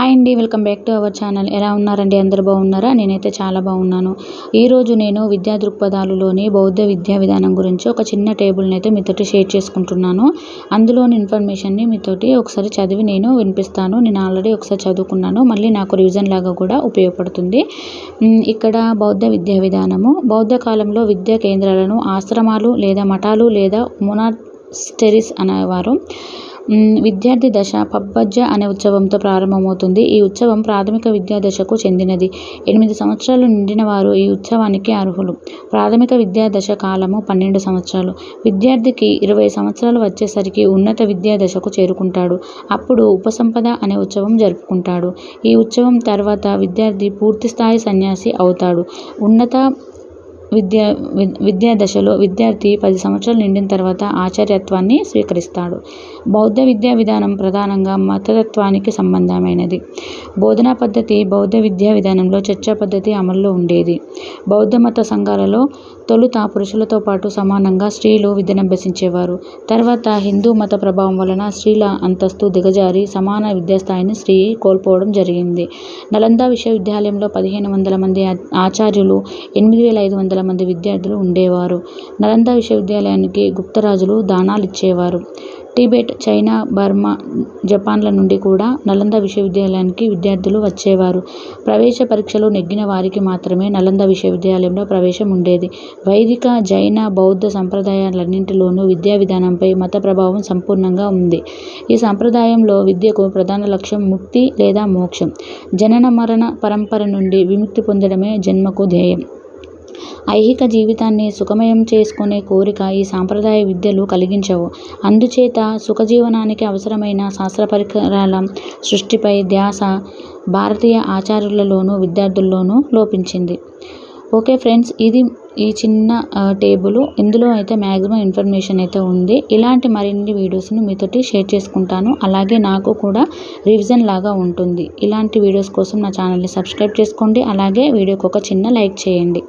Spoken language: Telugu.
హాయ్ అండి welcome back to our channel. ఎలా ఉన్నారండి? అందరు బాగున్నారా? నేనైతే చాలా బాగున్నాను. ఈరోజు నేను విద్యా దృక్పథాలులోని బౌద్ధ విద్యా విధానం గురించి ఒక చిన్న టేబుల్ని అయితే మీతోటి షేర్ చేసుకుంటున్నాను. అందులోని ఇన్ఫర్మేషన్ని మీతోటి ఒకసారి చదివి నేను వినిపిస్తాను. నేను ఆల్రెడీ ఒకసారి చదువుకున్నాను. మళ్ళీ నాకు రివిజన్ లాగా కూడా ఉపయోగపడుతుంది. ఇక్కడ బౌద్ధ విద్యా విధానము బౌద్ధ కాలంలో విద్యా కేంద్రాలను ఆశ్రమాలు లేదా మఠాలు లేదా మొనాస్టెరిస్ అనేవారు విద్యార్థి దశ పబ్బజ్జ అనే ఉత్సవంతో ప్రారంభమవుతుంది. ఈ ఉత్సవం ప్రాథమిక విద్యా దశకు చెందినది. ఎనిమిది సంవత్సరాలు నిండిన వారు ఈ ఉత్సవానికి అర్హులు. ప్రాథమిక విద్యా దశ కాలము పన్నెండు సంవత్సరాలు. విద్యార్థికి ఇరవై సంవత్సరాలు వచ్చేసరికి ఉన్నత విద్యా దశకు చేరుకుంటాడు. అప్పుడు ఉపసంపద అనే ఉత్సవం జరుపుకుంటాడు. ఈ ఉత్సవం తర్వాత విద్యార్థి పూర్తిస్థాయి సన్యాసి అవుతాడు. ఉన్నత విద్యా విద్యా దశలో విద్యార్థి పది సంవత్సరాలు నిండిన తర్వాత ఆచార్యత్వాన్ని స్వీకరిస్తాడు. బౌద్ధ విద్యా విధానం ప్రధానంగా మతతత్వానికి సంబంధమైనది. బోధనా పద్ధతి బౌద్ధ విద్యా విధానంలో చర్చా పద్ధతి అమల్లో ఉండేది. బౌద్ధ మత సంఘాలలో తొలుత పురుషులతో పాటు సమానంగా స్త్రీలు విద్యనభ్యసించేవారు తర్వాత హిందూ మత ప్రభావం వలన స్త్రీల అంతస్తు దిగజారి సమాన విద్యాస్థాయిని స్త్రీ కోల్పోవడం జరిగింది. నలంద విశ్వవిద్యాలయంలో పదిహేను వందల మంది ఆచార్యులు ఎనిమిది వేల ఐదు వందల మంది విద్యార్థులు ఉండేవారు. నలంద విశ్వవిద్యాలయానికి గుప్తరాజులు దానాలు ఇచ్చేవారు టిబెట్ చైనా బర్మా జపాన్ల నుండి కూడా నలంద విశ్వవిద్యాలయానికి విద్యార్థులు వచ్చేవారు. ప్రవేశ పరీక్షలు నెగ్గిన వారికి మాత్రమే నలంద విశ్వవిద్యాలయంలో ప్రవేశం ఉండేది. వైదిక జైన బౌద్ధ సంప్రదాయాలన్నింటిలోనూ విద్యా విధానంపై మత ప్రభావం సంపూర్ణంగా ఉంది. ఈ సంప్రదాయంలో విద్యకు ప్రధాన లక్ష్యం ముక్తి లేదా మోక్షం. జనన మరణ పరంపర నుండి విముక్తి పొందడమే జన్మకు ధ్యేయం. ఐహిక జీవితాన్ని సుఖమయం చేసుకునే కోరిక ఈ సాంప్రదాయ విద్యలు కలిగించవు. అందుచేత సుఖజీవనానికి అవసరమైన శాస్త్ర పరికరాల సృష్టిపై ధ్యాస భారతీయ ఆచార్యులలోనూ విద్యార్థుల్లోనూ లోపించింది. ఓకే ఫ్రెండ్స్ ఇది ఈ చిన్న టేబుల్. ఇందులో అయితే మ్యాక్సిమం ఇన్ఫర్మేషన్ అయితే ఉంది. ఇలాంటి మరిన్ని వీడియోస్ని మీతోటి షేర్ చేసుకుంటాను. అలాగే నాకు కూడా రివిజన్ లాగా ఉంటుంది. ఇలాంటి వీడియోస్ కోసం నా ఛానల్ని సబ్స్క్రైబ్ చేసుకోండి. అలాగే వీడియోకి ఒక చిన్న లైక్ చేయండి.